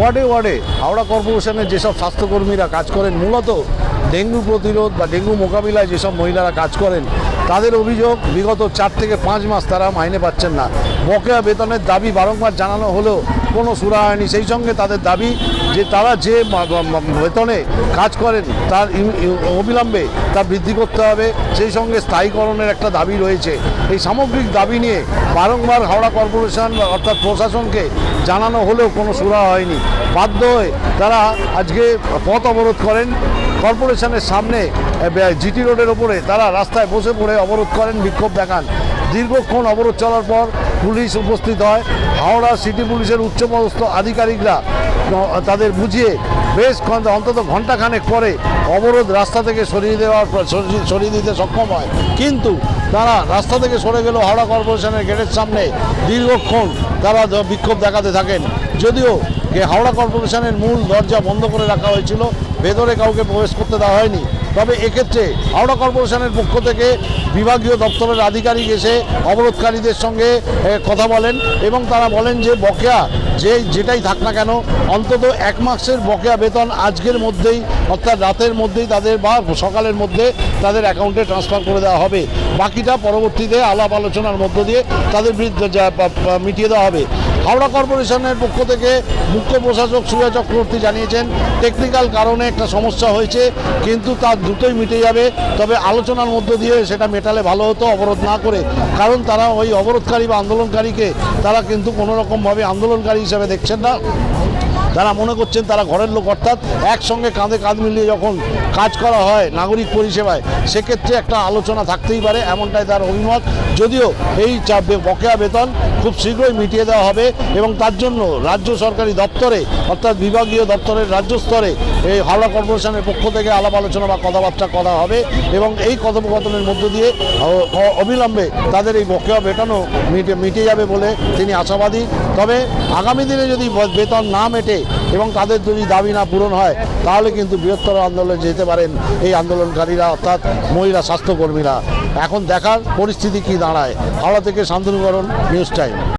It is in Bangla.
ওয়ার্ডে ওয়ার্ডে হাওড়া কর্পোরেশনের যেসব স্বাস্থ্যকর্মীরা কাজ করেন, মূলত ডেঙ্গু প্রতিরোধ বা ডেঙ্গু মোকাবিলায় যেসব মহিলারা কাজ করেন, তাদের অভিযোগ বিগত চার থেকে পাঁচ মাস তারা মাইনে পাচ্ছেন না। বকেয়া বেতনের দাবি বারংবার জানানো হলেও কোনো সুরা হয়নি। সেই সঙ্গে তাদের দাবি যে তারা যে বেতনে কাজ করেন, তার অবিলম্বে তা বৃদ্ধি করতে হবে। সেই সঙ্গে স্থায়ীকরণের একটা দাবি রয়েছে। এই সামগ্রিক দাবি নিয়ে বারংবার হাওড়া কর্পোরেশন অর্থাৎ প্রশাসনকে জানানো হলেও কোনো সুরা হয়নি। বাধ্য হয়ে তারা আজকে পথ অবরোধ করেন। কর্পোরেশনের সামনে জিটি রোডের ওপরে তারা রাস্তায় বসে পড়ে অবরোধ করেন, বিক্ষোভ দেখান। দীর্ঘক্ষণ অবরোধ চলার পর পুলিশ উপস্থিত হয়। হাওড়া সিটি পুলিশের উচ্চপদস্থ আধিকারিকরা তাদের বুঝিয়ে বেশ অন্তত ঘন্টাখানেক পরে অবরোধ রাস্তা থেকে সরিয়ে দেওয়ার সরিয়ে- দিতে সক্ষম হয়। কিন্তু তারা রাস্তা থেকে সরে গেলেও হাওড়া কর্পোরেশনের গেটের সামনে দীর্ঘক্ষণ তারা বিক্ষোভ দেখাতে থাকেন। যদিও হাওড়া কর্পোরেশনের মূল দরজা বন্ধ করে রাখা হয়েছিল, ভেতরে কাউকে প্রবেশ করতে দেওয়া হয়নি। তবে এক্ষেত্রে হাওড়া কর্পোরেশনের পক্ষ থেকে বিভাগীয় দপ্তরের আধিকারিক এসে অবরোধকারীদের সঙ্গে কথা বলেন এবং তারা বলেন যে বকেয়া যে যেটাই থাক না কেন, অন্তত এক মাসের বকেয়া বেতন আজকের মধ্যেই, অর্থাৎ রাতের মধ্যেই তাদের বা সকালের মধ্যে তাদের অ্যাকাউন্টে ট্রান্সফার করে দেওয়া হবে। বাকিটা পরবর্তীতে আলাপ আলোচনার মধ্য দিয়ে তাদের বিরুদ্ধে মিটিয়ে দেওয়া হবে। হাওড়া কর্পোরেশনের পক্ষ থেকে মুখ্য প্রশাসক সুজয় চক্রবর্তী জানিয়েছেন টেকনিক্যাল কারণে একটা সমস্যা হয়েছে, কিন্তু তা দ্রুতই মিটে যাবে। তবে আলোচনার মধ্য দিয়ে সেটা মেটালে ভালো হতো, অবরোধ না করে। কারণ তারা ওই অবরোধকারী বা আন্দোলনকারীকে তারা কিন্তু কোনোরকমভাবে আন্দোলনকারী হিসাবে দেখছেন না। তারা মনে করছেন তারা ঘরের লোক, অর্থাৎ একসঙ্গে কাঁধে কাঁধ মিলিয়ে যখন কাজ করা হয় নাগরিক পরিষেবায়, সেক্ষেত্রে একটা আলোচনা থাকতেই পারে, এমনটাই তার অভিমত। যদিও এই চা- বকেয়া বেতন খুব শীঘ্রই মিটিয়ে দেওয়া হবে এবং তার জন্য রাজ্য সরকারি দপ্তরে, অর্থাৎ বিভাগীয় দপ্তরের রাজ্য স্তরে এই হাওড়া কর্পোরেশনের পক্ষ থেকে আলাপ আলোচনা বা কথাবার্তা করা হবে এবং এই কথোপকথনের মধ্য দিয়ে অবিলম্বে তাদের এই বকেয়া বেতনও মিটে মিটে যাবে বলে তিনি আশাবাদী। তবে আগামী দিনে যদি বেতন না মেটে এবং তাদের যদি দাবি না পূরণ হয়, তাহলে কিন্তু বৃহত্তর আন্দোলনে যেতে পারেন এই আন্দোলনকারীরা, অর্থাৎ মহিলা স্বাস্থ্যকর্মীরা। এখন দেখার পরিস্থিতি কি দাঁড়ায়? হাওড়া থেকে শান্তনুকরণ, নিউজ টাইম।